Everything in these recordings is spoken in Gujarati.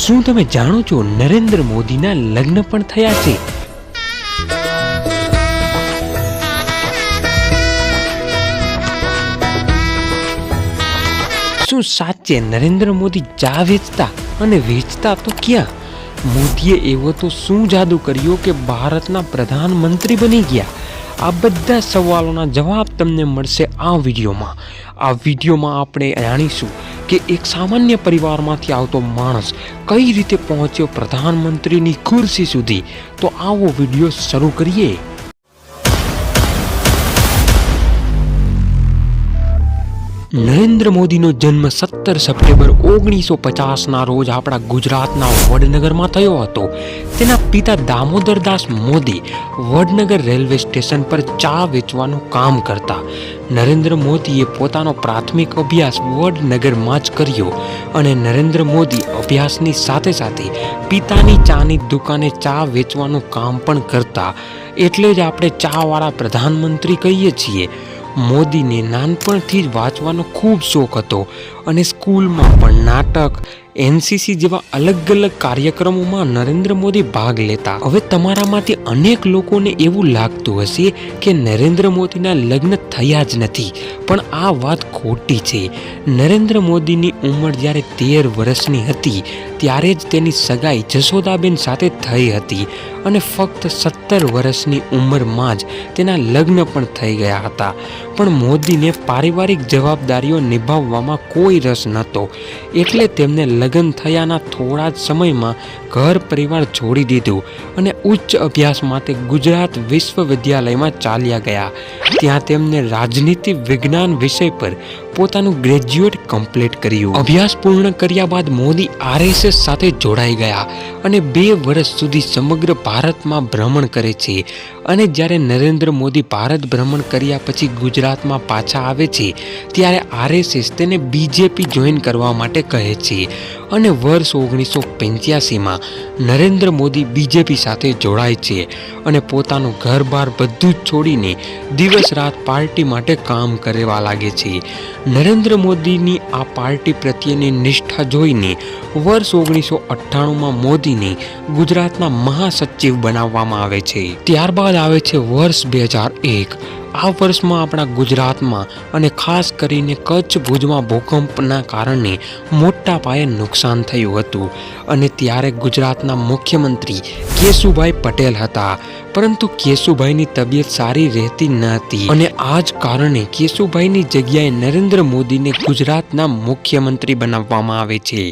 શું તમે જાણો છો નરેન્દ્ર મોદીના લગ્ન પણ થયા છે? શું સાચે નરેન્દ્ર મોદી ચા વેચતા અને વેચતા તો ક્યાં? મોદીએ એવો તો શું જાદુ કર્યો કે ભારતના પ્રધાનમંત્રી બની ગયા? આ બધા સવાલોના જવાબ તમને મળશે આ વિડીયોમાં. આ વિડીયોમાં આપણે જાણીશું કે એક સામાન્ય પરિવારમાંથી આવતો માણસ કઈ રીતે પહોંચ્યો પ્રધાનમંત્રીની ખુરશી સુધી? તો આવો વીડિયો શરૂ કરીએ. નરેન્દ્ર મોદીનો જન્મ સત્તર સપ્ટેમ્બર ઓગણીસો પચાસના રોજ આપણા ગુજરાતના વડનગરમાં થયો હતો. તેના પિતા દામોદરદાસ મોદી વડનગર રેલવે સ્ટેશન પર ચા વેચવાનું કામ કરતા. નરેન્દ્ર મોદીએ પોતાનો પ્રાથમિક અભ્યાસ વડનગરમાં જ કર્યો અને નરેન્દ્ર મોદી અભ્યાસની સાથે સાથે પિતાની ચાની દુકાને ચા વેચવાનું કામ પણ કરતા. એટલે જ આપણે ચાવાળા પ્રધાનમંત્રી કહીએ છીએ. મોદીને નાનપણથી જ વાંચવાનો ખૂબ શોખ હતો. અને સ્કૂલમાં પણ નાટક, એનસીસી જેવા અલગ અલગ કાર્યક્રમોમાં નરેન્દ્ર મોદી ભાગ લેતા. હવે તમારામાંથી અનેક લોકોને એવું લાગતું હશે કે નરેન્દ્ર મોદીના લગ્ન થયા જ નથી. પણ આ વાત ખોટી છે. નરેન્દ્ર મોદીની ઉંમર જ્યારે તેર વર્ષની હતી, ત્યારે જ તેની સગાઈ જશોદાબેન સાથે થઈ હતી અને ફક્ત સત્તર વર્ષની ઉંમરમાં જ તેના લગ્ન પણ થઈ ગયા હતા. પણ મોદીને પારિવારિક જવાબદારીઓ નિભાવવામાં કોઈ રસ નહોતો. એટલે તેમને લગ્ન થયાના થોડા જ સમયમાં ઘર પરિવાર છોડી દીધું અને ઉચ્ચ અભ્યાસ માટે ગુજરાત વિશ્વવિદ્યાલયમાં ચાલ્યા ગયા. ત્યાં તેમને રાજનીતિ વિજ્ઞાન વિષય પર પોતાનું ગ્રેજ્યુએટ કમ્પ્લીટ કર્યું. અભ્યાસ પૂર્ણ કર્યા બાદ મોદી આરએસએસ સાથે જોડાઈ ગયા અને બે વર્ષ સુધી સમગ્ર ભારતમાં ભ્રમણ કરે છે. અને જ્યારે નરેન્દ્ર મોદી ભારત ભ્રમણ કર્યા પછી ગુજરાતમાં પાછા આવે છે, ત્યારે આરએસએસ તેને બીજેપી જોઈન કરવા માટે કહે છે. અને વર્ષ ઓગણીસો પંચ્યાસીમાં નરેન્દ્ર મોદી બીજેપી સાથે જોડાય છે અને પોતાનું ઘર બાર બધું જ છોડીને દિવસ રાત પાર્ટી માટે કામ કરવા લાગે છે. નરેન્દ્ર મોદીની આ પાર્ટી પ્રત્યેની નિષ્ઠા જોઈને વર્ષ ઓગણીસો અઠ્ઠાણુંમાં મોદીને ગુજરાતના મહાસચિવ બનાવવામાં આવે છે. ત્યારબાદ આવે છે વર્ષ બે હજાર એક. આ વર્ષમાં આપણા ગુજરાતમાં અને ખાસ કરીને કચ્છ ભુજમાં ભૂકંપના કારણે મોટા પાયે નુકસાન થયું હતું. અને ત્યારે ગુજરાતના મુખ્યમંત્રી કેશુભાઈ પટેલ હતા. પરંતુ કેશુભાઈની તબિયત સારી રહેતી ન હતી અને આ જ કારણે કેશુભાઈની જગ્યાએ નરેન્દ્ર મોદીને ગુજરાતના મુખ્યમંત્રી બનાવવામાં આવે છે.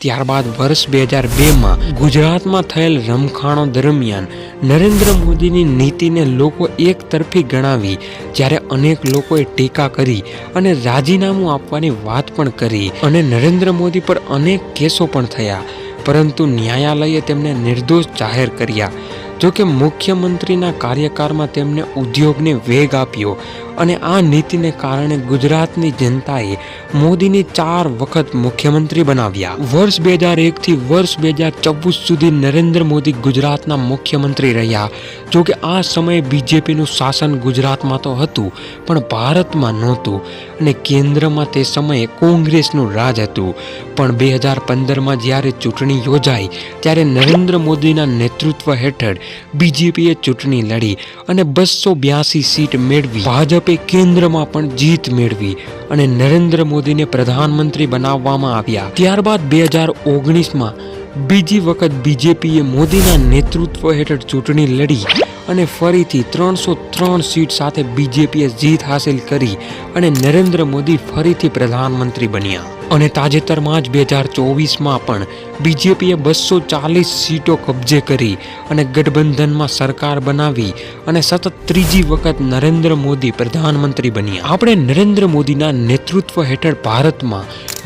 ત્યારબાદ વર્ષ બે હજાર બેમાં ગુજરાતમાં થયેલ રમખાણો દરમિયાન નરેન્દ્ર મોદીની નીતિને લોકો એક તરફી ગણાવી, જ્યારે અનેક લોકોએ ટીકા કરી અને રાજીનામું આપવાની વાત પણ કરી અને નરેન્દ્ર મોદી પર અનેક કેસો પણ થયા. પરંતુ ન્યાયાલયે તેમને નિર્દોષ જાહેર કર્યા. જો કે મુખ્યમંત્રીના કાર્યકાળમાં તેમને ઉદ્યોગને વેગ આપ્યો. અને આ નીતિને કારણે ગુજરાતની જનતાએ મોદીને ચાર વખત મુખ્યમંત્રી બનાવ્યા. વર્ષ બે હજાર એકથી વર્ષ બે હજાર ચૌવીસ સુધી નરેન્દ્ર મોદી ગુજરાતના મુખ્યમંત્રી રહ્યા. જો કે આ સમયે બીજેપીનું શાસન ગુજરાતમાં તો હતું, પણ ભારતમાં નહોતું અને કેન્દ્રમાં તે સમયે કોંગ્રેસનું રાજ હતું. પણ બે હજાર પંદરમાં જ્યારે ચૂંટણી યોજાઈ, ત્યારે નરેન્દ્ર મોદીના નેતૃત્વ હેઠળ બીજેપીએ ચૂંટણી લડી અને બસો બ્યાસી સીટ મેળવી. ભાજપે કેન્દ્રમાં પણ જીત મેળવી અને નરેન્દ્ર મોદીને પ્રધાનમંત્રી બનાવવામાં આવ્યા. ત્યારબાદ બે હજાર ઓગણીસમાં બીજી વખત બીજેપીએ મોદીના નેતૃત્વ હેઠળ ચૂંટણી લડી. અને ફરીથી ત્રણસો ત્રણ સીટ સાથે બીજેપીએ જીત હાંસિલ કરી અને નરેન્દ્ર મોદી ફરીથી પ્રધાનમંત્રી બન્યા. અને તાજેતરમાં જ બે હજાર ચોવીસમાં પણ બીજેપીએ બસો ચાલીસ સીટો કબજે કરી અને ગઠબંધનમાં સરકાર બનાવી અને સતત ત્રીજી વખત નરેન્દ્ર મોદી પ્રધાનમંત્રી બન્યા. આપણે નરેન્દ્ર મોદીના નેતૃત્વ હેઠળ ભારતમાં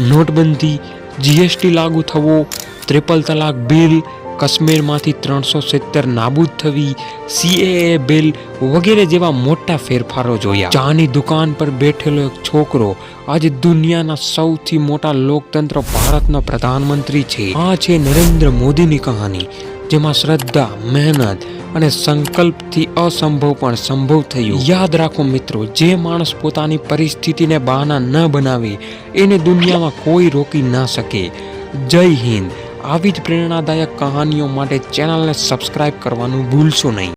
નોટબંધી, જીએસટી લાગુ થવો, ત્રિપલ તલાક બિલ કાશ્મીરમાંથી ત્રણસો સિત્તેર નાબૂદ થવી સીએએ બિલ વગેરે જેવા મોટા ફેરફારો જોયા. ચાની દુકાન પર બેઠેલો એક છોકરો આજે દુનિયાના સૌથી મોટા લોકતંત્ર ભારતનો પ્રધાનમંત્રી છે. આ છે નરેન્દ્ર મોદીની કહાની, જેમાં શ્રદ્ધા, મહેનત અને સંકલ્પથી અસંભવ પણ સંભવ થયું. યાદ રાખો મિત્રો, જે માણસ પોતાની પરિસ્થિતિને બહાના ન બનાવે, એને દુનિયામાં કોઈ રોકી ના શકે. જય હિન્દ. આવી જ પ્રેરણાદાયક કહાનીઓ માટે ચેનલને સબસ્ક્રાઇબ કરવાનું ભૂલશો નહીં.